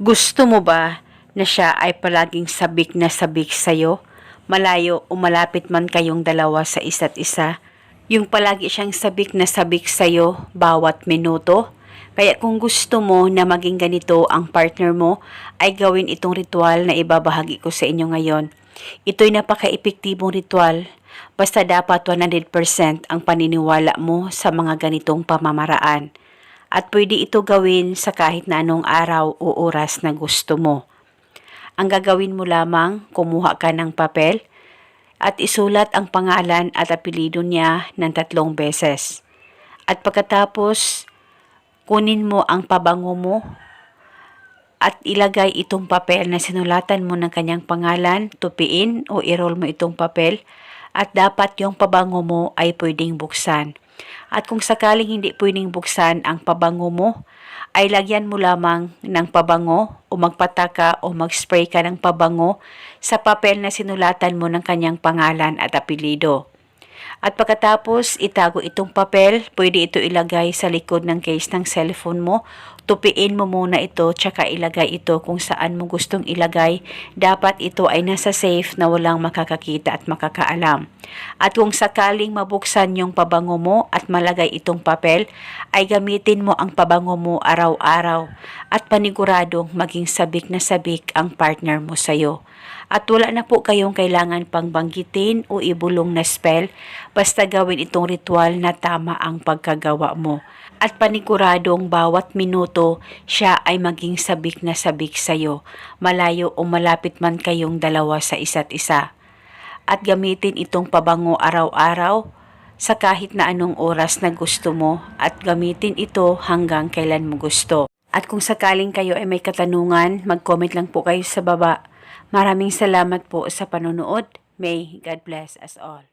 Gusto mo ba na siya ay palaging sabik na sabik sa'yo? Malayo o malapit man kayong dalawa sa isa't isa? Yung palagi siyang sabik na sabik sa'yo bawat minuto? Kaya kung gusto mo na maging ganito ang partner mo, ay gawin itong ritual na ibabahagi ko sa inyo ngayon. Ito'y napaka-epektibong ritual. Basta dapat 100% ang paniniwala mo sa mga ganitong pamamaraan. At pwede ito gawin sa kahit na anong araw o oras na gusto mo. Ang gagawin mo lamang, kumuha ka ng papel at isulat ang pangalan at apelido niya ng tatlong beses. At pagkatapos, kunin mo ang pabango mo at ilagay itong papel na sinulatan mo ng kanyang pangalan, tupiin o i-roll mo itong papel at dapat yung pabango mo ay pwedeng buksan. At kung sakaling hindi pwedeng buksan ang pabango mo, ay lagyan mo lamang ng pabango o magpataka o mag-spray ka ng pabango sa papel na sinulatan mo ng kanyang pangalan at apelido. At pagkatapos itago itong papel, pwede ito ilagay sa likod ng case ng cellphone mo. Tupiin mo muna ito tsaka ilagay ito kung saan mo gustong ilagay. Dapat ito ay nasa safe na walang makakakita at makakaalam. At kung sakaling mabuksan yung pabango mo at malagay itong papel, ay gamitin mo ang pabango mo araw-araw at paniguradong maging sabik na sabik ang partner mo sa'yo. At wala na po kayong kailangan pang banggitin o ibulong na spell, basta gawin itong ritual na tama ang pagkagawa mo. At paniguradong bawat minuto siya ay maging sabik na sabik sa'yo, malayo o malapit man kayong dalawa sa isa't isa. At gamitin itong pabango araw-araw sa kahit na anong oras na gusto mo at gamitin ito hanggang kailan mo gusto. At kung sakaling kayo ay may katanungan, mag-comment lang po kayo sa baba. Maraming salamat po sa panonood. May God bless us all.